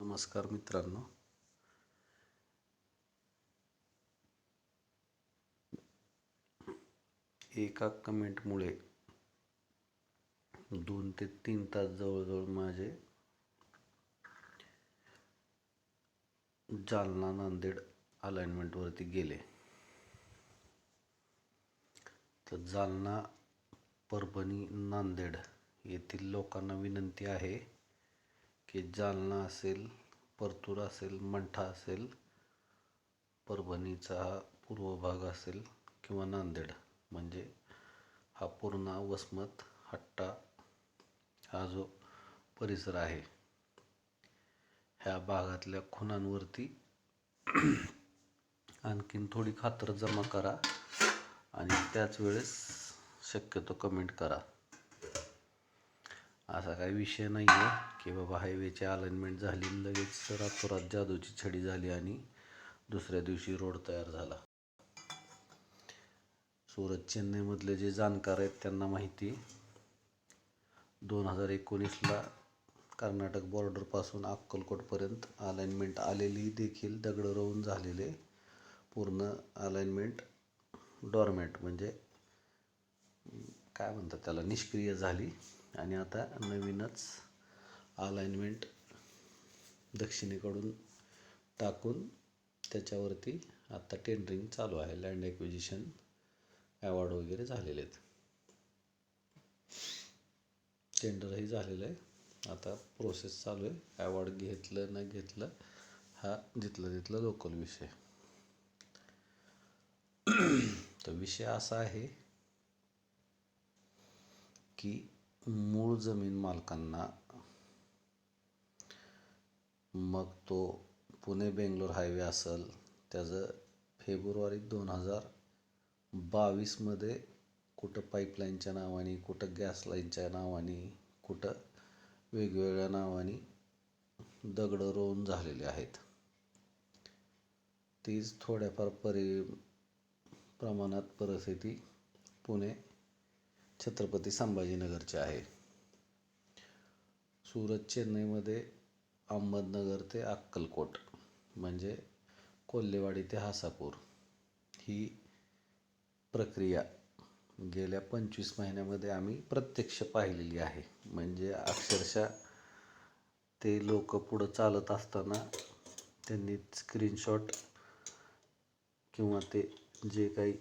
नमस्कार मित्रांनो. एका कमेंटमुळे दोन ते तीन तास जवळजवळ माझे जालना नांदेड अलाइनमेंटवरती गेले. तर जालना परभणी नांदेड येथील लोकांना विनंती आहे की जालना असेल परतूर असेल मंठा असेल परभणीचा हा पूर्व भाग असेल किंवा नांदेड म्हणजे हा पूर्णा वसमत हट्टा हा जो परिसर आहे ह्या भागातल्या खुणांवरती आणखीन थोडी खात्र जमा करा आणि त्याच वेळेस शक्यतो कमेंट करा. असा काही विषय नाही आहे की बाबा हायवेची अलाइनमेंट झाली लगेच रातोरात जादूची छडी झाली आणि दुसऱ्या दिवशी रोड तयार झाला. सुरत चेन्नईमधले जे जाणकार आहेत त्यांना माहिती दोन हजार एकोणीसला कर्नाटक बॉर्डरपासून अक्कलकोटपर्यंत अलाइनमेंट आलेली देखील दगड रोवून झालेले पूर्ण अलाइनमेंट डॉर्मेंट म्हणजे काय म्हणतात त्याला निष्क्रिय झाली. आणि आता नवीनच अलाइनमेंट दक्षिणेकडून टाकून त्याच्यावरती आत्ता टेंडरिंग चालू आहे. लँड ॲक्विजिशन अवॉर्ड वगैरे झालेले आहेत. टेंडरही झालेलं आहे. आता प्रोसेस चालू आहे. अवॉर्ड घेतलं न घेतलं हा जिथलं तिथलं लोकल विषय. तर विषय असा आहे की मूळ जमीन मालकांना मग तो पुणे बेंगलोर हायवे असेल त्याचं फेब्रुवारी दोन हजार बावीसमध्ये कुठं पाईपलाईनच्या नावाने कुठं गॅस लाईनच्या नावाने कुठं वेगवेगळ्या नावाने दगडं रोवून झालेले आहेत. तीच थोड्याफार परि प्रमाणात परिस्थिती पुणे छत्रपती संभाजीनगरची आहे. सुरत चेन्नईमध्ये अहमदनगर ते अक्कलकोट म्हणजे कोल्हेवाडी ते हासापूर ही प्रक्रिया गेल्या पंचवीस महिन्यामध्ये आम्ही प्रत्यक्ष पाहिलेली आहे. म्हणजे अक्षरशः ते लोक पुढं चालत असताना त्यांनी स्क्रीनशॉट किंवा ते जे काही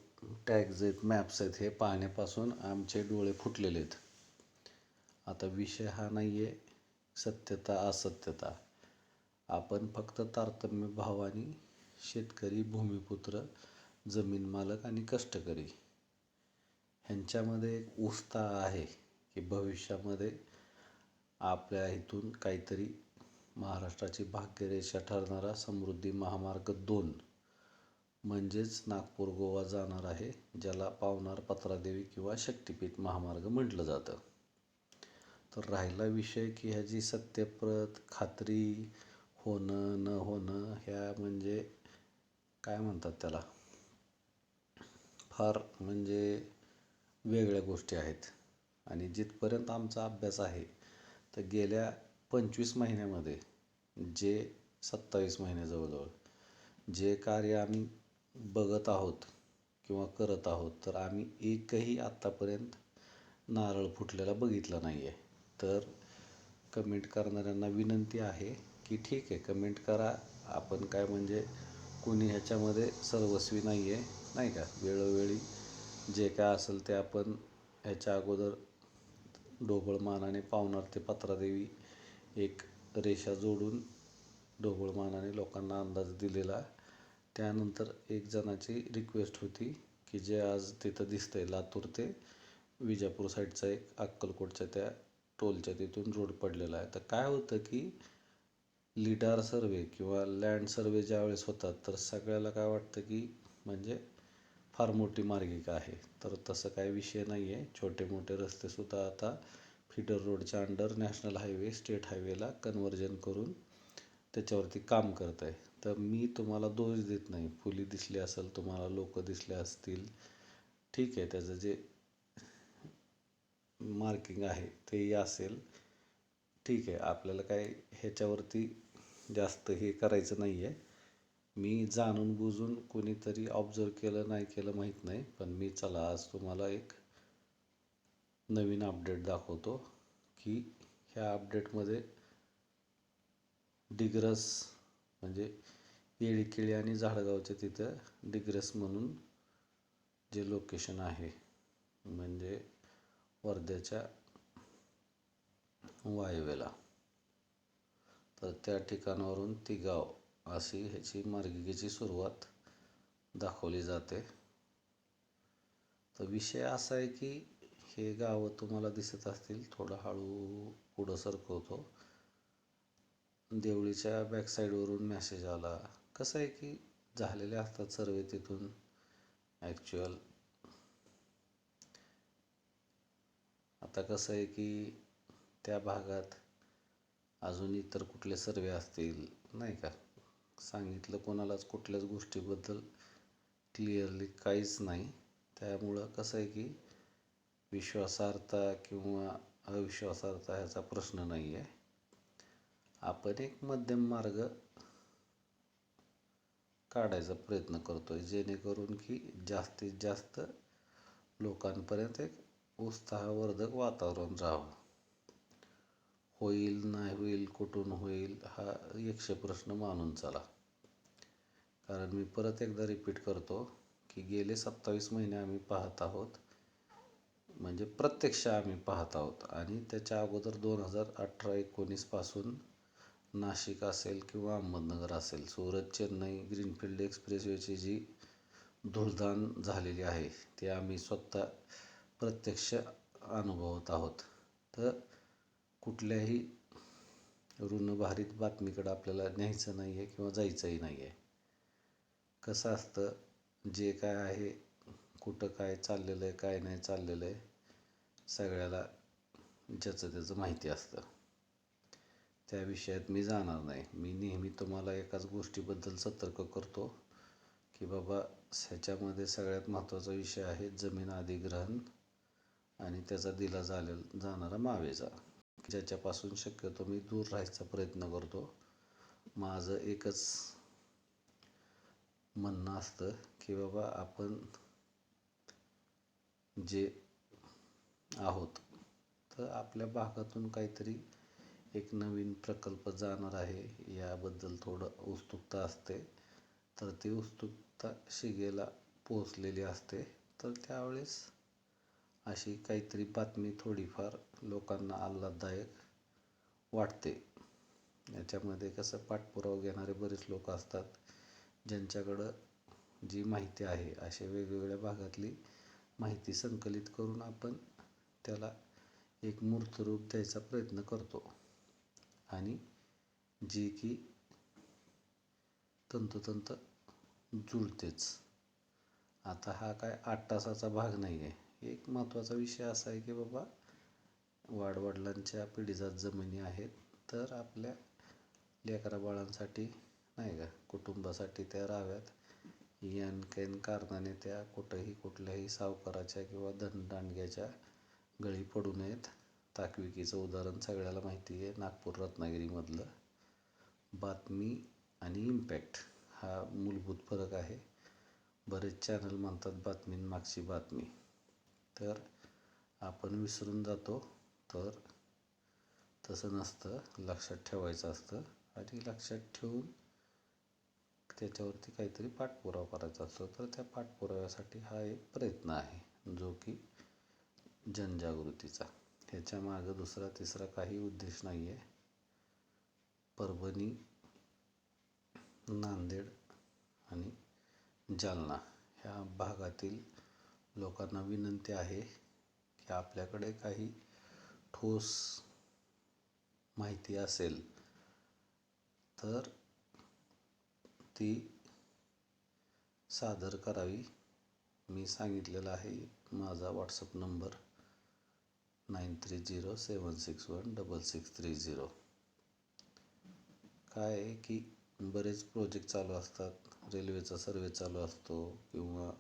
टॅग्ज आहेत मॅप्स आहेत हे पाहण्यापासून आमचे डोळे फुटलेले आहेत. आता विषय हा नाही आहे सत्यता असत्यता. आपण फक्त तारतम्य भावानी शेतकरी भूमिपुत्र जमीन मालक आणि कष्टकरी. ह्यांच्यामध्ये एक उत्साह आहे की भविष्यामध्ये आपल्या इथून काहीतरी महाराष्ट्राची भाग्यरेषा ठरणारा समृद्धी महामार्ग दोन म्हणजेच नागपूर गोवा जाणार आहे ज्याला पावनार पत्रादेवी किंवा शक्तिपीठ महामार्ग म्हटलं जातं. तर राहिला विषय की ह्याची सत्यप्रत खात्री होणं न होणं ह्या म्हणजे काय म्हणतात त्याला? फार म्हणजे वेगळ्या गोष्टी आहेत. आणि जिथपर्यंत आमचा अभ्यास आहे तर गेल्या पंचवीस महिन्यामध्ये जे सत्तावीस महिने जवळजवळ जे कार्य आम्ही बघत आहोत किंवा करत आहोत तर आम्ही एकही आत्तापर्यंत नारळ फुटलेला बघितला नाही आहे तर कमेंट करणाऱ्यांना विनंती आहे की ठीक आहे कमेंट करा. आपण काय म्हणजे कुणी ह्याच्यामध्ये सर्वस्वी नाही आहे नाही का? वेळोवेळी जे काय असेल ते आपण ह्याच्या अगोदर ढोबळमानाने पावणार ते पत्रादेवी एक रेषा जोडून ढोबळमानाने लोकांना अंदाज दिलेला. त्यानंतर एक जणाची रिक्वेस्ट होती की जे आज तिथं दिसतंय लातूर ते विजापूर साईडचा एक अक्कलकोटच्या त्या टोलच्या तिथून रोड पडलेला आहे. तर काय होतं की लिडार सर्वे किंवा लँड सर्वे ज्यावेळेस होतात तर सगळ्याला काय वाटतं की म्हणजे फार मोठी मार्गिका आहे. तर तसं काही विषय नाही आहे छोटे मोठे रस्तेसुद्धा आता फिडर रोडच्या अंडर नॅशनल हायवे स्टेट हायवेला कन्वर्जन करून त्याच्यावरती काम करत आहे. तर मी तुम्हाला दोष देत नाही. फुली दिसली असेल तुम्हाला लोक दिसले असतील. ठीक आहे त्याचं जे मार्किंग आहे तेही असेल. ठीक आहे आपल्याला काय ह्याच्यावरती जास्त हे करायचं नाही आहे मी जाणून बुजून कोणीतरी ऑब्झर्व केलं नाही केलं माहीत नाही पण मी चला आज तुम्हाला एक नवीन अपडेट दाखवतो की ह्या अपडेटमध्ये डिग्रस म्हणजे येळीकेळी आणि झाडगावच्या तिथं डिग्रस म्हणून जे लोकेशन आहे म्हणजे वर्ध्याच्या वायव्येला. तर त्या ठिकाणावरून ती गाव अशी ह्याची मार्गिकेची सुरुवात दाखवली जाते. तर विषय असा आहे की हे गावं तुम्हाला दिसत असतील थोडं हळू पुढं सरकवतो. देवळीच्या बॅकसाईडवरून मॅसेज आला. कसं आहे की झालेले असतात सर्वे तिथून. ॲक्च्युअल आता कसं आहे की त्या भागात अजून इतर कुठले सर्वे असतील नाही का? सांगितलं कोणालाच कुठल्याच गोष्टीबद्दल क्लिअरली काहीच नाही. त्यामुळं कसं आहे की विश्वासार्हता किंवा अविश्वासार्हता ह्याचा प्रश्न नाही आहे. आपण एक मध्यम मार्ग काढायचा प्रयत्न करतो आहे जेणेकरून की जास्तीत जास्त लोकांपर्यंत एक उत्साहवर्धक वातावरण राहावं. होईल नाही होईल कुठून होईल हा एकशे प्रश्न मानून चला. कारण मी परत एकदा रिपीट करतो की गेले सत्तावीस महिने आम्ही पाहत आहोत. म्हणजे प्रत्यक्ष आम्ही पाहत आहोत. आणि त्याच्या अगोदर दोन हजार अठरा एकोणीसपासून नाशिक असेल किंवा अहमदनगर असेल सुरत चेन्नई ग्रीनफील्ड एक्सप्रेसवेची जी धुळधान झालेली आहे ती आम्ही स्वतः प्रत्यक्ष अनुभवत आहोत. तर कुठल्याही ऋणभारित बातमीकडं आपल्याला न्यायचं नाही आहे किंवा जायचंही नाही आहे कसं असतं जे काय आहे कुठं काय चाललेलं आहे काय नाही चाललेलं आहे सगळ्याला ज्याचं त्याचं माहिती असतं. त्या विषयात मी जाणार नाही. मी नेहमी तुम्हाला एकाच गोष्टीबद्दल सतर्क करतो की बाबा ह्याच्यामध्ये सगळ्यात महत्त्वाचा विषय आहे जमीन अधिग्रहण. आणि त्याचा दिला झालेला जाणारा मावेजा ज्याच्यापासून शक्यतो मी दूर राहायचा प्रयत्न करतो. माझं एकच म्हणणं असतं की बाबा आपण जे आहोत तर आपल्या भागातून काहीतरी एक नवीन प्रकल्प जाणार आहे याबद्दल थोडं उत्सुकता असते. तर ती उत्सुकता शिगेला पोचलेली असते. तर त्यावेळेस अशी काहीतरी बातमी थोडीफार लोकांना आल्हाददायक वाटते. याच्यामध्ये कसं पाठपुरावा घेणारे बरेच लोक असतात ज्यांच्याकडं जी माहिती आहे अशा वेगवेगळ्या भागातली माहिती संकलित करून आपण त्याला एक मूर्त रूप द्यायचा प्रयत्न करतो. आणि जी की तंतोतंत जुळतेच. आता हा काय आठ तासाचा भाग नाही आहे एक महत्त्वाचा विषय असा आहे की बाबा वाडवडिलांच्या पिढीजात जमिनी आहेत तर आपल्या लेकरा बाळांसाठी नाही का कुटुंबासाठी त्या राहाव्यात. यानकेन कारणाने त्या कुठंही कुठल्याही सावकाराच्या किंवा धनदांडग्याच्या गळी पडू नयेत. ताकविकीचं उदाहरण सगळ्याला माहिती आहे नागपूर रत्नागिरीमधलं. बातमी आणि इम्पॅक्ट हा मूलभूत फरक आहे. बरेच चॅनल म्हणतात बातमींमागची बातमी. तर आपण विसरून जातो. तर तसं नसतं. लक्षात ठेवायचं असतं. आणि लक्षात ठेवून त्याच्यावरती काहीतरी पाठपुरावा करायचा असतो. तर त्या पाठपुराव्यासाठी हा एक प्रयत्न आहे जो की जनजागृतीचा. ह्याच्या मागं दुसरा तिसरा काही उद्देश नाही आहे परभणी नांदेड आणि जालना ह्या भागातील लोकांना विनंती आहे की आपल्याकडे काही ठोस माहिती असेल तर ती सादर करावी. मी सांगितलेलं आहे माझा WhatsApp number nine three zero seven six one double six three zero. काय आहे की बरेच प्रोजेक्ट चालू असतात रेल्वेचा सर्वे चालू असतो किंवा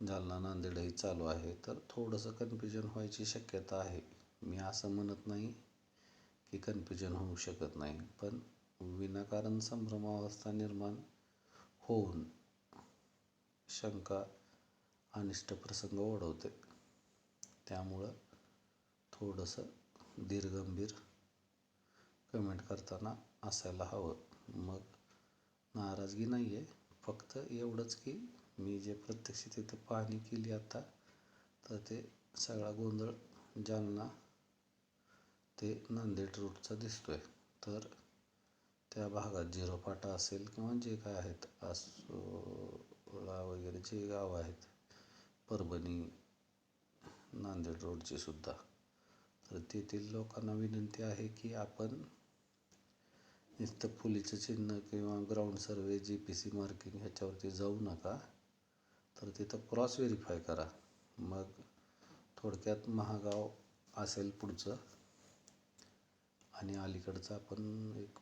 जालना नांदेडही चालू आहे. तर थोडंसं कन्फ्युजन व्हायची शक्यता आहे. मी असं म्हणत नाही की कन्फ्युजन होऊ शकत नाही पण विनाकारण संभ्रमावस्था निर्माण होऊन शंका अनिष्ट प्रसंग ओढवते. त्यामुळं थोडंसं दीर्गंभीर कमेंट करताना असायला हवं. मग नाराजगी नाही आहे फक्त एवढंच की मी जे प्रत्यक्ष तिथं पाहणी केली आता तर ते सगळा गोंधळ जालना ते नांदेड रूटचा दिसतो आहे तर त्या भागात झिरो फाटा असेल किंवा जे काय आहेत आसोळा वगैरे जे गावं आहेत परभणी नांदेड रोडचे सुद्धा. तर तेथील लोकांना विनंती आहे की आपण नुसतं फुलीचं चिन्ह किंवा ground survey G P C marking ह्याच्यावरती जाऊ नका. तर तिथं क्रॉस व्हेरीफाय करा. मग थोडक्यात महागाव असेल पुढचं. आणि अलीकडचं आपण एक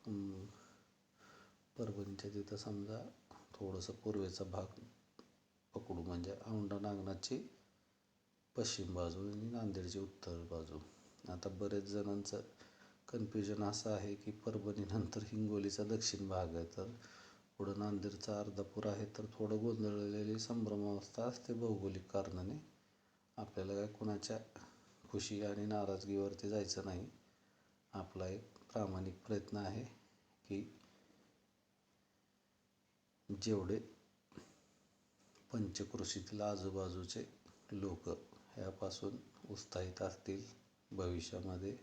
परभणीच्या तिथं समजा थोडंसं पूर्वेचा भाग पकडू. म्हणजे औंढा नागनाथची पश्चिम बाजू आणि नांदेडची उत्तर बाजू. आता बरेच जणांचं कन्फ्युजन असं आहे की परभणीनंतर हिंगोलीचा दक्षिण भाग आहे. तर पुढं नांदेडचा अर्धापूर आहे तर थोडं गोंधळलेली संभ्रमावस्था असते भौगोलिक कारणाने. आपल्याला काय कुणाच्या खुशी आणि नाराजगीवरती जायचं नाही. आपला एक प्रामाणिक प्रयत्न आहे की जेवढे पंचकृषीतील आजूबाजूचे लोक ह्यापासून उत्साहित असतील भविष्यामध्ये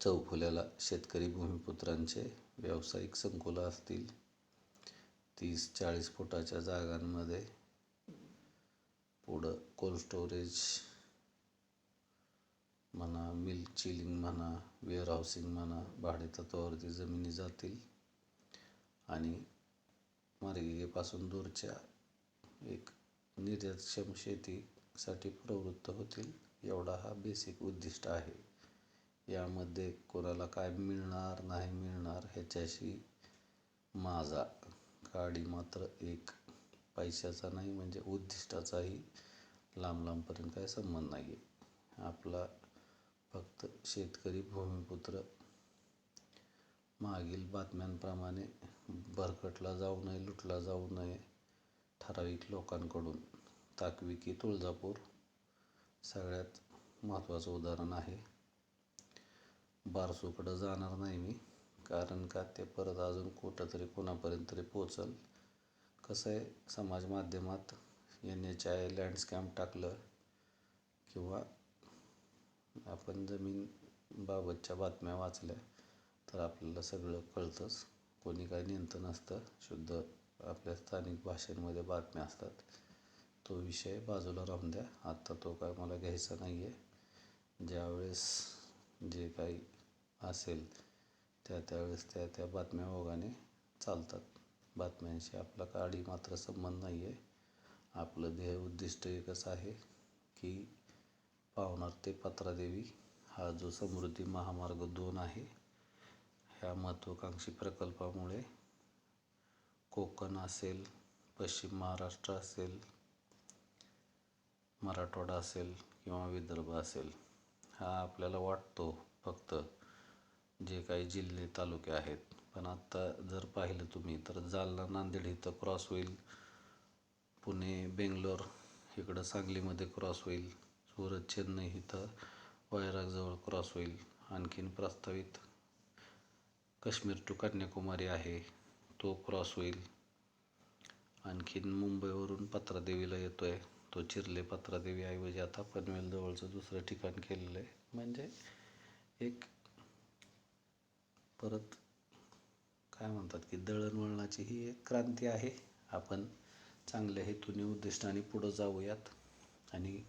चौफुल्याला शेतकरी भूमिपुत्रांचे व्यावसायिक संकुलं असतील. तीस चाळीस फुटाच्या जागांमध्ये पुढं कोल्ड स्टोरेज म्हणा मिल्क चिलिंग म्हणा वेअरहाऊसिंग म्हणा भाडेतत्वावरती जमिनी जातील. आणि मार्गिकेपासून दूरच्या एक निर्यातक्षम शेतीसाठी प्रवृत्त होतील एवढा हा बेसिक उद्दिष्ट आहे. यामध्ये कोणाला काय मिळणार नाही मिळणार ह्याच्याशी माझा गाडी मात्र एक पैशाचा नाही म्हणजे उद्दिष्टाचाही लांब लांबपर्यंत काय संबंध नाही आहे आपला फक्त शेतकरी भूमिपुत्र मागील बातम्यांप्रमाणे भरकटला जाऊ नये लुटला जाऊ नये ठराविक लोकांकडून ताकविकी तुळजापूर सगळ्यात महत्त्वाचं उदाहरण आहे. बारसूकडं जाणार नाही मी कारण का ते परत अजून कुठं तरी कोणापर्यंत तरी पोचल. कसं आहे समाज माध्यमात एन एच आय लँडस्कॅम्प टाकलं किंवा आपण जमीन बाबतच्या बातम्या वाचल्या तर आपल्याला सगळं कळतंच. कोणी काय नेमतं नसतं शुद्ध आपल्या स्थानिक भाषेमध्ये बातम्या असतात. तो विषय बाजूला राहून द्या. आत्ता तो काय मला घ्यायचा नाही आहे ज्यावेळेस जे काही असेल त्या त्यावेळेस त्या त्या बातम्या ओघाने चालतात. बातम्यांशी आपला काडी मात्र संबंध नाही आहे आपलं ध्येय उद्दिष्ट एकच आहे की पावणार ते पत्रादेवी. हा जो समृद्धी महामार्ग दोन आहे ह्या महत्त्वाकांक्षी प्रकल्पामुळे कोकण असेल पश्चिम महाराष्ट्र असेल मराठवाडा असेल किंवा विदर्भ असेल हा आपल्याला वाटतो फक्त जे काही जिल्हे तालुके आहेत. पण आत्ता जर पाहिलं तुम्ही तर जालना नांदेड इथं क्रॉस होईल. पुणे बेंगलोर इकडं सांगलीमध्ये क्रॉस होईल. सुरत चेन्नई इथं वैरागजवळ क्रॉस होईल. आणखीन प्रस्तावित काश्मीर टू कन्याकुमारी आहे तो क्रॉस होईल. आणखीन मुंबईवरून पत्रादेवीला येतो आहे तो चिरले पत्रादेवीऐवजी आता पनवेलजवळचं दुसरं ठिकाण केलेलं आहे. म्हणजे एक परत काय म्हणतात की दळणवळणाची ही एक क्रांती आहे. आपण चांगल्या हेतूने उद्दिष्टाने पुढं जाऊयात. आणि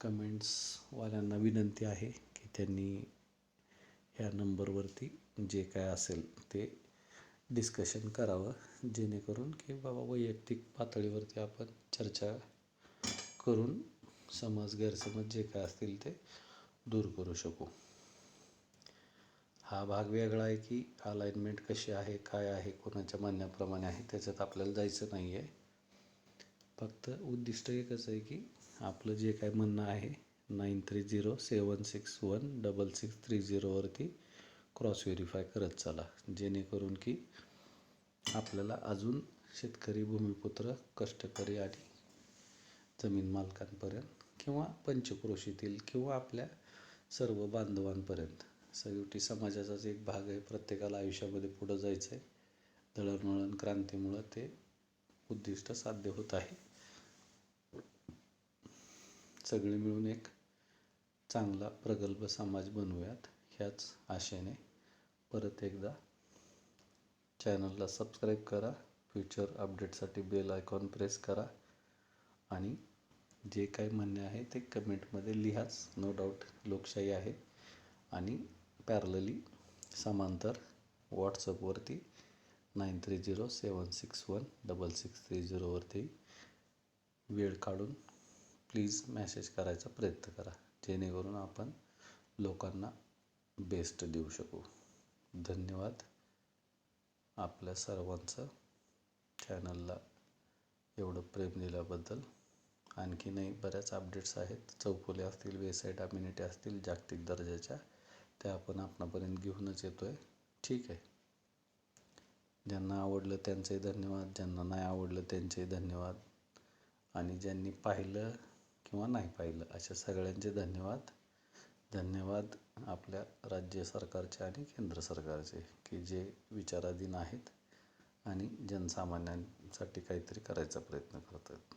कमेंट्सवाल्यांना विनंती आहे की त्यांनी ह्या नंबरवरती जे काय असेल ते डिस्कशन करावं. जेणेकरून की बाबा वैयक्तिक पातळीवरती आपण चर्चा करून समज गैरसमज जे काय असतील ते दूर करू शकू. हा भाग वेगळा आहे की अलाइनमेंट कशी आहे काय आहे कोणाच्या म्हणण्याप्रमाणे आहे त्याच्यात आपल्याला जायचं नाही आहे फक्त उद्दिष्ट एकच आहे की आपलं जे काय म्हणणं आहे nine three zero seven six one double six three झिरोवरती cross verify करत चला. जेणेकरून की आपल्याला अजून शेतकरी भूमिपुत्र कष्टकरी आणि जमीन मालकांपर्यंत किंवा पंचक्रोशीतील किंवा आपल्या सर्व बांधवांपर्यंत. सयुटी समाजाचाच एक भाग आहे. प्रत्येकाला आयुष्यामध्ये पुढं जायचं आहे दळणवळण क्रांतीमुळं ते उद्दिष्ट साध्य होत आहे. सगळे मिळून एक चांगला प्रगल्भ समाज बनवूयात ह्याच आशेने. परत एकदा चॅनलला सबस्क्राईब करा. फ्युचर अपडेटसाठी बेल आयकॉन प्रेस करा. आणि जे काही म्हणणे आहे ते कमेंटमध्ये लिहाच नो डाऊट लोकशाही आहे. आणि पॅरलली समांतर व्हॉट्सअपवरती nine three zero seven six one double six three झिरोवरती वेळ काढून प्लीज मॅसेज करायचा प्रयत्न करा. जेणेकरून आपण लोकांना बेस्ट देऊ शकू. धन्यवाद आपल्या सर्वांचं चॅनलला एवढं प्रेम दिल्याबद्दल. आणखीनही बऱ्याच अपडेट्स आहेत. चौफुले असतील वेसाईट अम्युनिटी असतील जागतिक दर्जाच्या त्या आपण आपणापर्यंत घेऊनच येतो आहे ठीक आहे. ज्यांना आवडलं त्यांचंही धन्यवाद ज्यांना नाही आवडलं त्यांचेही धन्यवाद. आणि ज्यांनी पाहिलं किंवा नाही पाहिलं अशा सगळ्यांचे धन्यवाद. धन्यवाद आपल्या राज्य सरकारचे आणि केंद्र सरकारचे की जे विचाराधीन आहेत आणि जनसामान्यांसाठी काहीतरी करायचा प्रयत्न करतात.